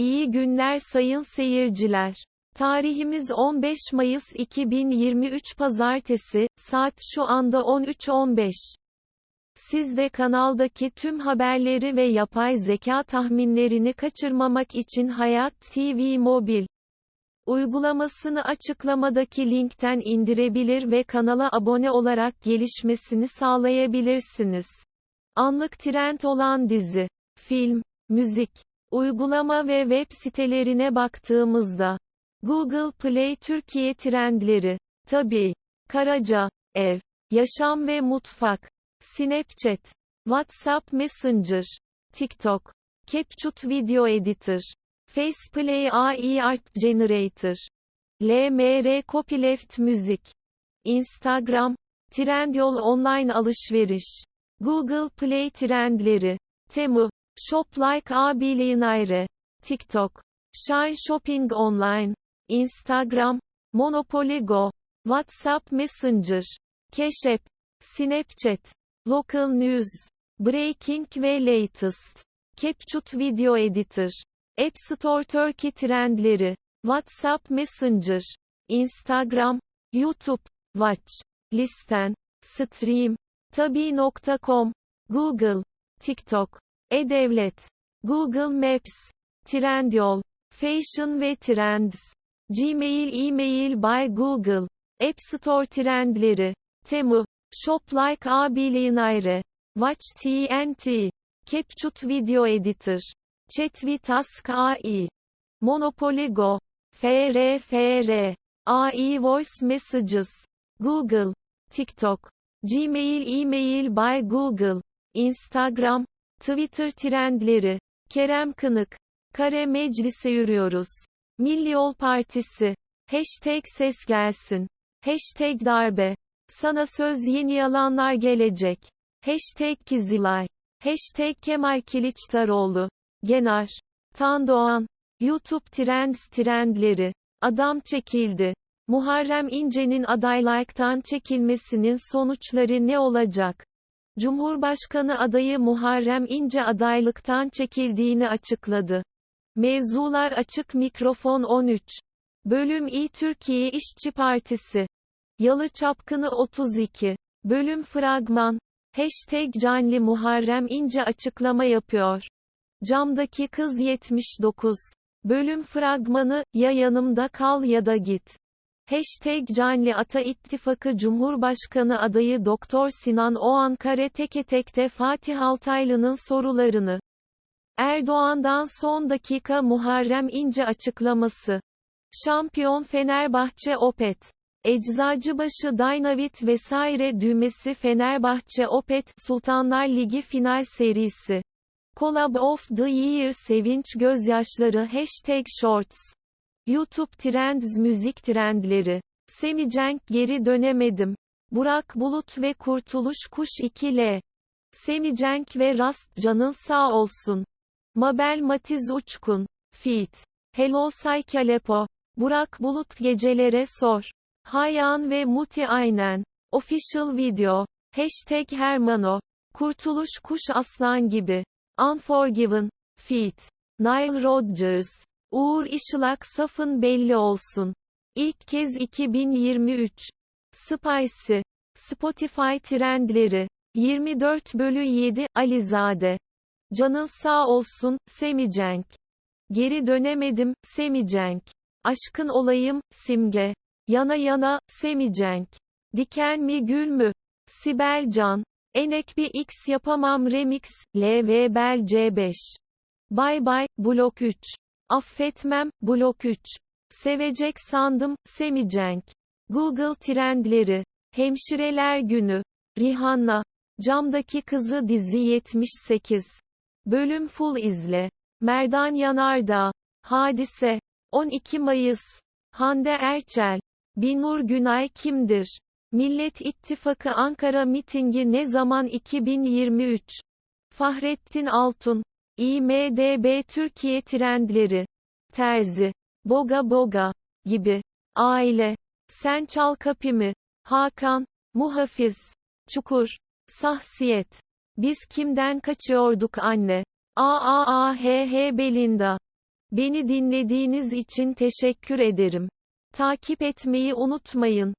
İyi günler sayın seyirciler. Tarihimiz 15 Mayıs 2023 Pazartesi, saat şu anda 13.15. Siz de kanaldaki tüm haberleri ve yapay zeka tahminlerini kaçırmamak için Hayat TV Mobil uygulamasını açıklamadaki linkten indirebilir ve kanala abone olarak gelişmesini sağlayabilirsiniz. Anlık trend olan dizi, film, müzik, uygulama ve web sitelerine baktığımızda Google Play Türkiye trendleri, tabii, Karaca, ev, yaşam ve mutfak, Snapchat, WhatsApp Messenger, TikTok, CapCut Video Editor, Faceplay AI Art Generator, LMR Copyleft Müzik, Instagram, Trendyol Online Alışveriş, Google Play Trendleri, Temu, Shop Like A Billionaire, TikTok, Shine Shopping Online, Instagram, Monopoly Go, WhatsApp Messenger, App, Snapchat, Local News, Breaking ve Latest, CapCut Video Editor, App Store Turkey Trendleri, WhatsApp Messenger, Instagram, YouTube, Watch, Listen, Stream, Tabi.com, Google, TikTok, E-Devlet, Google Maps, Trendyol, Fashion ve Trends, Gmail E-mail by Google, App Store trendleri, Temu, Shop Like A Billionaire, Watch TNT, CapCut Video Editor, ChatWitask AI, Monopoly Go, FRFR, AI Voice Messages, Google, TikTok, Gmail E-mail by Google, Instagram, Twitter trendleri, Kerem Kınık, Kare Meclise yürüyoruz. Milli Yol Partisi. Hashtag ses gelsin. Hashtag darbe. Sana söz yeni yalanlar gelecek. Hashtag Kizilay. Hashtag Kemal Kılıçdaroğlu. Genar. Tan Doğan. YouTube Trends trendleri. Adam çekildi. Muharrem İnce'nin adaylıktan çekilmesinin sonuçları ne olacak? Cumhurbaşkanı adayı Muharrem İnce adaylıktan çekildiğini açıkladı. Mevzular açık mikrofon 13. Bölüm İ Türkiye İşçi Partisi. Yalı Çapkını 32. Bölüm Fragman. Hashtag Canli Muharrem İnce açıklama yapıyor. Camdaki kız 79. Bölüm fragmanı, ya yanımda kal ya da git. Hashtag Canli Ata İttifakı Cumhurbaşkanı adayı Doktor Sinan Oğan Kare Teke Tek'te Fatih Altaylı'nın sorularını. Erdoğan'dan son dakika Muharrem İnce açıklaması. Şampiyon Fenerbahçe Opet. Eczacıbaşı Dynavit vesaire düğmesi Fenerbahçe Opet Sultanlar Ligi final serisi. Collab of the Year Sevinç Gözyaşları Hashtag Shorts. YouTube Trends Müzik Trendleri. Semicenk Geri Dönemedim. Burak Bulut ve Kurtuluş Kuş 2L. Semicenk ve Rast Canın sağ olsun. Mabel Matiz Uçkun. Feat. Hello Saykalepo. Burak Bulut Gecelere Sor. Hayan ve Muti Aynen. Official Video. Hashtag Hermano. Kurtuluş Kuş Aslan gibi. Unforgiven. Feat. Nile Rodgers. Uğur Işılak safın belli olsun. İlk kez 2023. Spicy. Spotify trendleri. 24 bölü 7, Alizade. Canın sağ olsun, Semicenk. Geri dönemedim, Semicenk. Aşkın olayım, Simge. Yana yana, Semicenk. Diken mi gül mü? Sibel Can. Enek bir X yapamam remix, LV Bel C5. Bay bay, blok 3. Affetmem, blok 3. Sevecek sandım, Semicenk. Google trendleri. Hemşireler günü. Rihanna. Camdaki kızı dizi 78. Bölüm full izle. Merdan Yanardağ. Hadise. 12 Mayıs. Hande Erçel. Binur Günay kimdir? Millet İttifakı Ankara mitingi ne zaman 2023? Fahrettin Altun. IMDB Türkiye trendleri. Terzi. Boga Boga. Gibi. Aile. Sen çal kapımı. Hakan. Muhafiz. Çukur. Sahsiyet. Biz kimden kaçıyorduk anne? A A A H H Belinda. Beni dinlediğiniz için teşekkür ederim. Takip etmeyi unutmayın.